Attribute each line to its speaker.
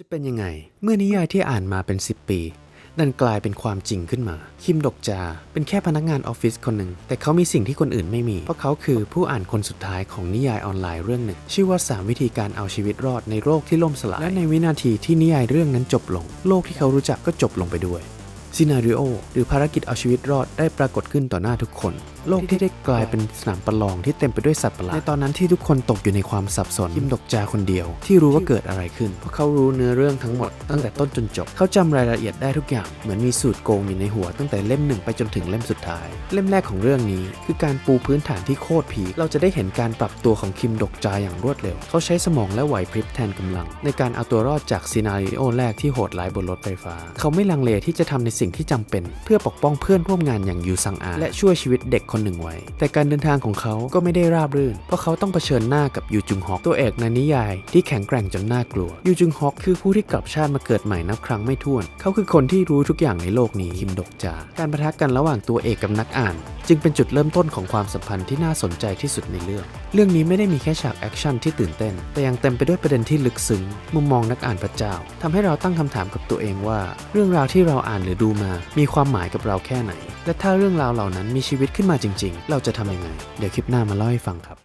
Speaker 1: จะเป็นยังไง เมื่อนิยายที่อ่านมาเป็น 10 ปีดันกลายเป็นความจริงขึ้นมา คิมดกจา เป็นแค่พนักงานออฟฟิศคนหนึ่ง แต่เขามีสิ่งที่คนอื่นไม่มี เพราะเขาคือผู้อ่านคนสุดท้ายของนิยายออนไลน์เรื่องหนึ่ง ชื่อว่า 3 วิธีการเอาชีวิตรอดในโลกที่ล่มสลาย และในวินาทีที่นิยายเรื่องนั้นจบลง โลกที่เขารู้จักก็จบลงไปด้วยซีนารีโอหรือภารกิจเอาชีวิตรอดได้ปรากฏขึ้นต่อหน้าทุกคน โลกที่ได้กลายเป็นสนามประลองที่เต็มไปด้วยสัตว์ประหลาดในตอนนั้นที่ทุกคนตกอยู่ในความสับสนคิมดกจาคนเดียว ที่รู้ว่าเกิดอะไรขึ้น เพราะเขารู้เนื้อเรื่องทั้งหมด ตั้งแต่ต้นจนจบ เขาจำรายละเอียดได้ทุกอย่างเหมือนมีสูตรโกงอยู่ในหัว ตั้งแต่เล่มหนึ่งไปจนถึงเล่มสุดท้าย เล่มแรกของเรื่องนี้ คือการปูพื้นฐานที่โคตรพีคเราจะได้เห็นการปรับตัวของคิมดกจาอย่างรวดเร็ว เขาใช้สมองและไหวพริบแทนกำลัง ในการเอาตัวรอดจากซีนารีโอแรกที่โหดร้ายบนรถไฟฟ้า เขาไม่ลังเลที่จะทำในสิ่งที่จำเป็น เพื่อปกป้องเพื่อนร่วมงานอย่างยูซังอาและช่วยชีวิตเด็กคนหนึ่งไว้ แต่การเดินทางของเขาก็ไม่ได้ราบรื่น เพราะเขาต้องเผชิญหน้ากับยูจุงฮอกตัวเอกในนิยาย ที่แข็งแกร่งจนน่ากลัว ยูจุงฮอกคือผู้ที่กลับชาติมาเกิดใหม่นับครั้งไม่ถ้วน เขาคือคนที่รู้ทุกอย่างในโลกนี้คิมดกจา การประทะกันระหว่างตัวเอกกับนักอ่าน จึงเป็นจุดเริ่มต้นของความสัมพันธ์ที่น่าสนใจที่สุดในเรื่อง เรื่องนี้ไม่ได้มีแค่ฉากแอคชั่นที่ตื่นเต้น แต่ยังเต็มไปด้วยประเด็นที่ลึกซึ้ง มุมมองนักอ่านพระเจ้าทำให้เราตั้งคำถามกับตัวเองว่า เรื่องราวที่เราอ่านหรือดูมา มีความหมายกับเราแค่ไหน และถ้าเรื่องราวเหล่านั้นมีชีวิตขึ้นมาจริง ๆ เราจะทำยังไง เดี๋ยวคลิปหน้ามาเล่าให้ฟังครับ